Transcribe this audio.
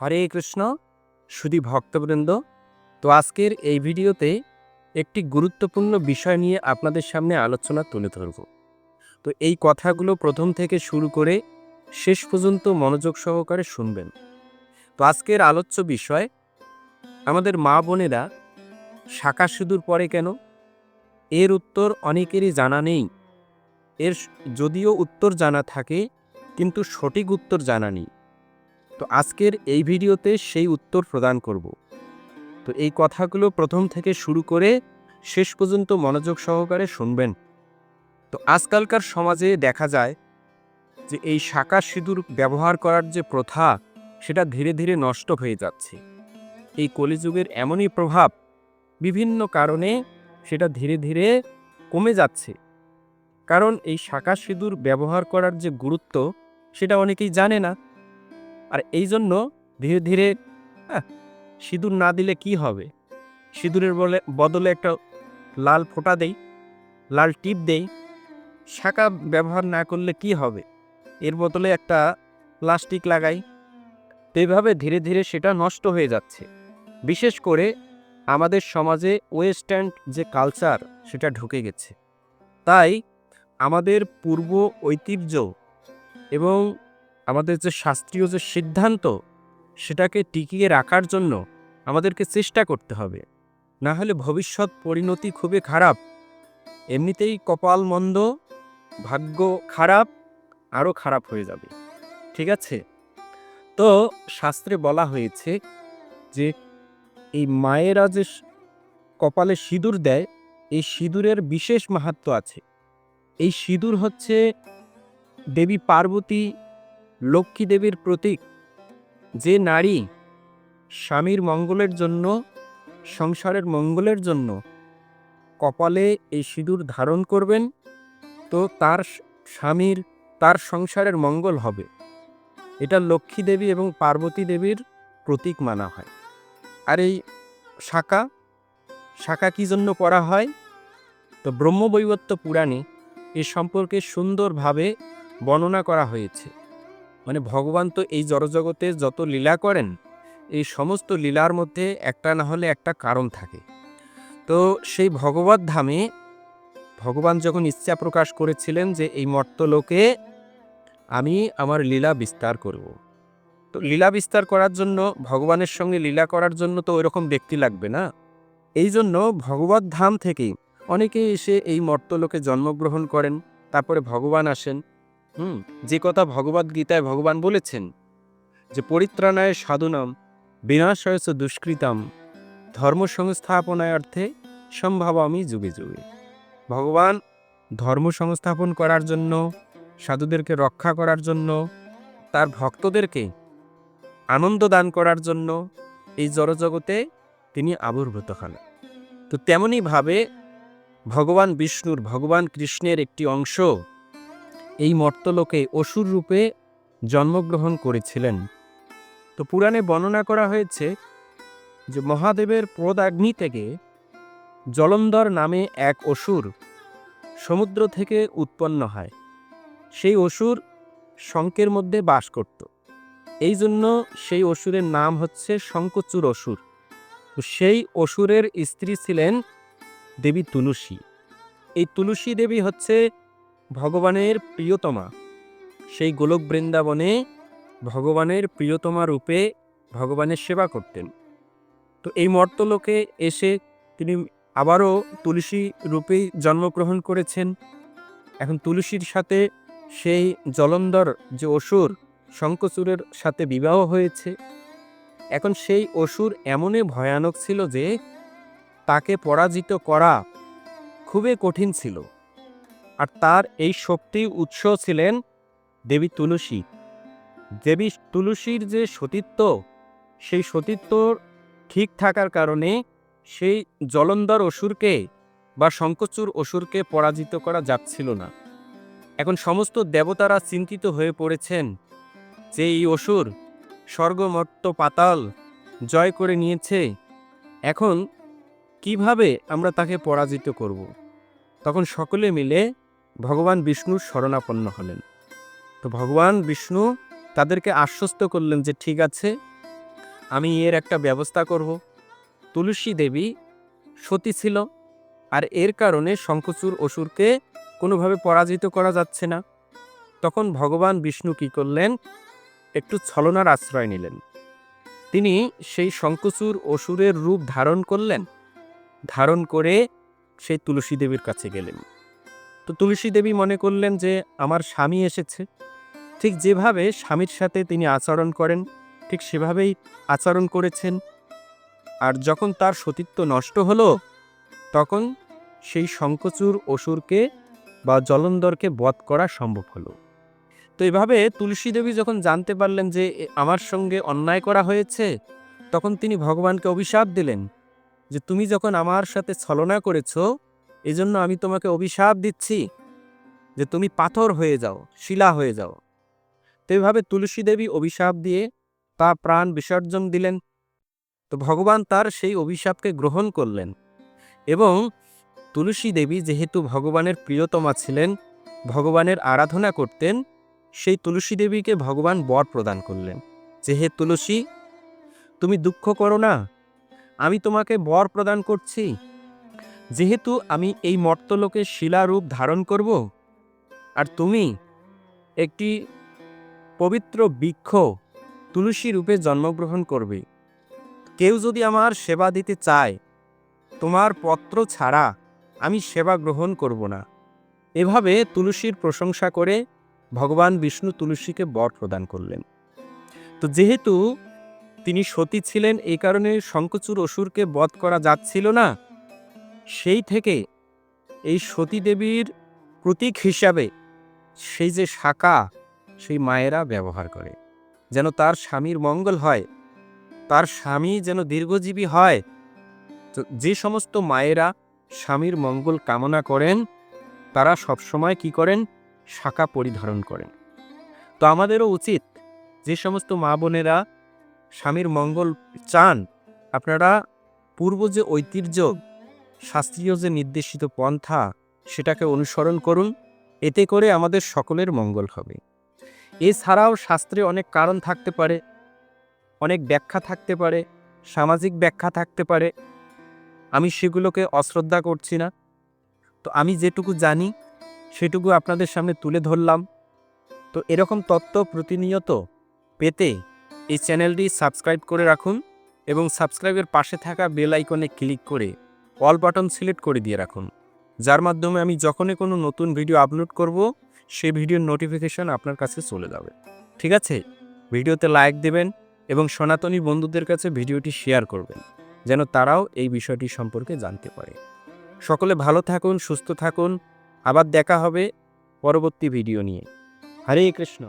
হরে কৃষ্ণ, সুধী ভক্তবৃন্দ, তো আজকের এই ভিডিওতে একটি গুরুত্বপূর্ণ বিষয় নিয়ে আপনাদের সামনে আলোচনা তুলে ধরব। তো এই কথাগুলো প্রথম থেকে শুরু করে শেষ পর্যন্ত মনোযোগ সহকারে শুনবেন। তো আজকের আলোচ্য বিষয়, আমাদের মা বোনেরা শাখা সিঁদুর পরে কেন? এর উত্তর অনেকেরই জানা নেই। এর যদিও উত্তর জানা থাকে, কিন্তু সঠিক উত্তর জানা নেই। তো আজকের এই ভিডিওতে সেই উত্তর প্রদান করব। তো এই কথাগুলো প্রথম থেকে শুরু করে শেষ পর্যন্ত মনোযোগ সহকারে শুনবেন। তো আজকালকার সমাজে দেখা যায় যে এই শাঁকা সিঁদুর ব্যবহার করার যে প্রথা, সেটা ধীরে ধীরে নষ্ট হয়ে যাচ্ছে। এই কলিযুগের এমনই প্রভাব বিভিন্ন কারণে সেটা ধীরে ধীরে কমে যাচ্ছে। কারণ এই শাঁকা সিঁদুর ব্যবহার করার যে গুরুত্ব, সেটা অনেকেই জানে না। আর এই জন্য ধীরে ধীরে সিঁদুর না দিলে কি হবে? সিঁদুরের বলে, বদলে একটা লাল ফোঁটা দেই, লাল টিপ দেই শাঁকা ব্যবহার না করলে কি হবে? এর বদলে একটা প্লাস্টিক লাগাই। তো এইভাবে ধীরে ধীরে সেটা নষ্ট হয়ে যাচ্ছে। বিশেষ করে আমাদের সমাজে ওয়েস্টার্ন যে কালচার, সেটা ঢুকে গেছে। তাই আমাদের পূর্ব ঐতিহ্য এবং আমাদের যে শাস্ত্রীয় যে সিদ্ধান্ত, সেটাকে টিকিয়ে রাখার জন্য আমাদেরকে চেষ্টা করতে হবে। না হলে ভবিষ্যৎ পরিণতি খুবই খারাপ। এমনিতেই কপাল মন্দ, ভাগ্য খারাপ, আরও খারাপ হয়ে যাবে। ঠিক আছে? তো শাস্ত্রে বলা হয়েছে যে, এই মায়েরা যে কপালে সিঁদুর দেয়, এই সিঁদুরের বিশেষ মাহাত্ম আছে। এই সিঁদুর হচ্ছে দেবী পার্বতী লক্ষ্মী দেবীর প্রতীক। যে নারী স্বামীর মঙ্গলের জন্য, সংসারের মঙ্গলের জন্য কপালে এই সিঁদুর ধারণ করবেন, তো তার স্বামীর, তার সংসারের মঙ্গল হবে। এটা লক্ষ্মী দেবী এবং পার্বতী দেবীর প্রতীক মানা হয়। আর এই শাখা শাখা কী জন্য পড়া হয়? তো ব্রহ্মবৈবত্য পুরাণে এ সম্পর্কে সুন্দরভাবে বর্ণনা করা হয়েছে। মানে ভগবান তো এই জড়জগতে যত লীলা করেন, এই সমস্ত লীলার মধ্যে একটা না হলে একটা কারণ থাকে। তো সেই ভগবত ধামে ভগবান যখন ইচ্ছা প্রকাশ করেছিলেন যে এই মর্তলোকে আমি আমার লীলা বিস্তার করব। তো লীলা বিস্তার করার জন্য, ভগবানের সঙ্গে লীলা করার জন্য তো ওইরকম ব্যক্তি লাগবে না। এই জন্য ভগবত ধাম থেকেই অনেকে এসে এই মর্তলোকে জন্মগ্রহণ করেন, তারপরে ভগবান আসেন। হুম, যে কথা ভগবদ গীতায় ভগবান বলেছেন, যে পরিত্রাণায় সাধুনাম, বিনাশয়স দুষ্কৃতাম ধর্ম সংস্থাপনায় অর্থে সম্ভব আমি যুগে যুগে। ভগবান ধর্ম সংস্থাপন করার জন্য, সাধুদেরকে রক্ষা করার জন্য, তার ভক্তদেরকে আনন্দ দান করার জন্য এই জড়জগতে তিনি আবির্ভূত হন। তো তেমনইভাবে ভগবান বিষ্ণুর, ভগবান কৃষ্ণের একটি অংশ এই মর্তলোকে অসুর রূপে জন্মগ্রহণ করেছিলেন। তো পুরাণে বর্ণনা করা হয়েছে যে মহাদেবের প্রদাগ্নি থেকে জলন্ধর নামে এক অসুর সমুদ্র থেকে উৎপন্ন হয়। সেই অসুর শঙ্কের মধ্যে বাস করত। এই জন্য সেই অসুরের নাম হচ্ছে শঙ্কচুর অসুর। সেই অসুরের স্ত্রী ছিলেন দেবী তুলসী। এই তুলসী দেবী হচ্ছে ভগবানের প্রিয়তমা। সেই গোলক বৃন্দাবনে ভগবানের প্রিয়তমা রূপে ভগবানের সেবা করতেন। তো এই মর্তলোকে এসে তিনি আবারও তুলসী রূপেই জন্মগ্রহণ করেছেন। এখন তুলসীর সাথে সেই জলন্ধর যে অসুর শঙ্কচূড়ের সাথে বিবাহ হয়েছে। এখন সেই অসুর এমনই ভয়ানক ছিল যে তাকে পরাজিত করা খুবই কঠিন ছিল। আর তার এই শক্তি উৎস ছিলেন দেবী তুলসী। দেবী তুলসীর যে সতীত্ব, সেই সতীত্ব ঠিক থাকার কারণে সেই জলন্ধর অসুরকে বা শঙ্কচুর অসুরকে পরাজিত করা যাচ্ছিল না। এখন সমস্ত দেবতারা চিন্তিত হয়ে পড়েছেন যে এই অসুর স্বর্গমর্ত পাতাল জয় করে নিয়েছে। এখন কীভাবে আমরা তাকে পরাজিত করব? তখন সকলে মিলে ভগবান বিষ্ণুর শরণাপন্ন হলেন। তো ভগবান বিষ্ণু তাদেরকে আশ্বস্ত করলেন যে, ঠিক আছে, আমি এর একটা ব্যবস্থা করব। তুলসী দেবী সতী ছিল, আর এর কারণে শঙ্কচূড় অসুরকে কোনোভাবে পরাজিত করা যাচ্ছে না। তখন ভগবান বিষ্ণু কী করলেন? একটু ছলনার আশ্রয় নিলেন। তিনি সেই শঙ্কচূড় অসুরের রূপ ধারণ করলেন। ধারণ করে সেই তুলসী দেবীর কাছে গেলেন। তো তুলসী দেবী মনে করলেন যে আমার স্বামী এসেছে। ঠিক যেভাবে স্বামীর সাথে তিনি আচরণ করেন, ঠিক সেভাবেই আচরণ করেছেন। আর যখন তার সতীত্ব নষ্ট হলো, তখন সেই শঙ্কচুর অসুরকে বা জলন্ধরকে বধ করা সম্ভব হলো। তো এভাবে তুলসী দেবী যখন জানতে পারলেন যে আমার সঙ্গে অন্যায় করা হয়েছে, তখন তিনি ভগবানকে অভিশাপ দিলেন যে, তুমি যখন আমার সাথে ছলনা করেছ এজন্য আমি তোমাকে অভিশাপ দিচ্ছি যে তুমি পাথর হয়ে যাও, শিলা হয়ে যাও। তো এভাবে তুলসী দেবী অভিশাপ দিয়ে তা প্রাণ বিসর্জন দিলেন। তো ভগবান তার সেই অভিশাপকে গ্রহণ করলেন এবং তুলসী দেবী যেহেতু ভগবানের প্রিয়তমা ছিলেন, ভগবানের আরাধনা করতেন, সেই তুলসী দেবীকে ভগবান বর প্রদান করলেন। যে হে তুলসী, তুমি দুঃখ করো না, আমি তোমাকে বর প্রদান করছি। যেহেতু আমি এই মর্তলোকে শিলারূপ ধারণ করব, আর তুমি একটি পবিত্র বৃক্ষ তুলসী রূপে জন্মগ্রহণ করবে। কেউ যদি আমার সেবা দিতে চায়, তোমার পত্র ছাড়া আমি সেবা গ্রহণ করব না। এভাবে তুলসীর প্রশংসা করে ভগবান বিষ্ণু তুলসীকে বর প্রদান করলেন। তো যেহেতু তিনি সতী ছিলেন এই কারণে শঙ্কচূড় অসুরকে বধ করা যাচ্ছিল না সেই থেকে এই সতী দেবীর প্রতীক হিসাবে সেই যে শাখা, সেই মায়েরা ব্যবহার করে। যেন তার স্বামীর মঙ্গল হয়, তার স্বামী যেন দীর্ঘজীবী হয় যে সমস্ত মায়েরা স্বামীর মঙ্গল কামনা করেন, তারা সবসময় কি করেন? শাখা পরিধারণ করেন। তো আমাদেরও উচিত যে সমস্ত মা বোনেরা স্বামীর মঙ্গল চান, আপনারা পূর্ব যে ঐতিহ্য শাস্ত্রীয় যে নির্দেশিত পন্থা, সেটাকে অনুসরণ করুন। এতে করে আমাদের সকলের মঙ্গল হবে। এছাড়াও শাস্ত্রে অনেক কারণ থাকতে পারে, অনেক ব্যাখ্যা থাকতে পারে, সামাজিক ব্যাখ্যা থাকতে পারে। আমি সেগুলোকে অশ্রদ্ধা করছি না। তো আমি যেটুকু জানি, সেটুকু আপনাদের সামনে তুলে ধরলাম। তো এরকম তত্ত্ব প্রতিনিয়ত পেতে এই চ্যানেলটি সাবস্ক্রাইব করে রাখুন এবং সাবস্ক্রাইবের পাশে থাকা বেল আইকনে ক্লিক করে অল বাটন সিলেক্ট করে দিয়ে রাখুন, যার মাধ্যমে আমি যখনই কোনো নতুন ভিডিও আপলোড করব সেই ভিডিওর নোটিফিকেশন আপনার কাছে চলে যাবে। ঠিক আছে? ভিডিওতে লাইক দেবেন এবং সনাতনী বন্ধুদের কাছে ভিডিওটি শেয়ার করবেন, যেন তারাও এই বিষয়টি সম্পর্কে জানতে পারে। সকলে ভালো থাকুন, সুস্থ থাকুন। আবার দেখা হবে পরবর্তী ভিডিও নিয়ে। হরে কৃষ্ণ।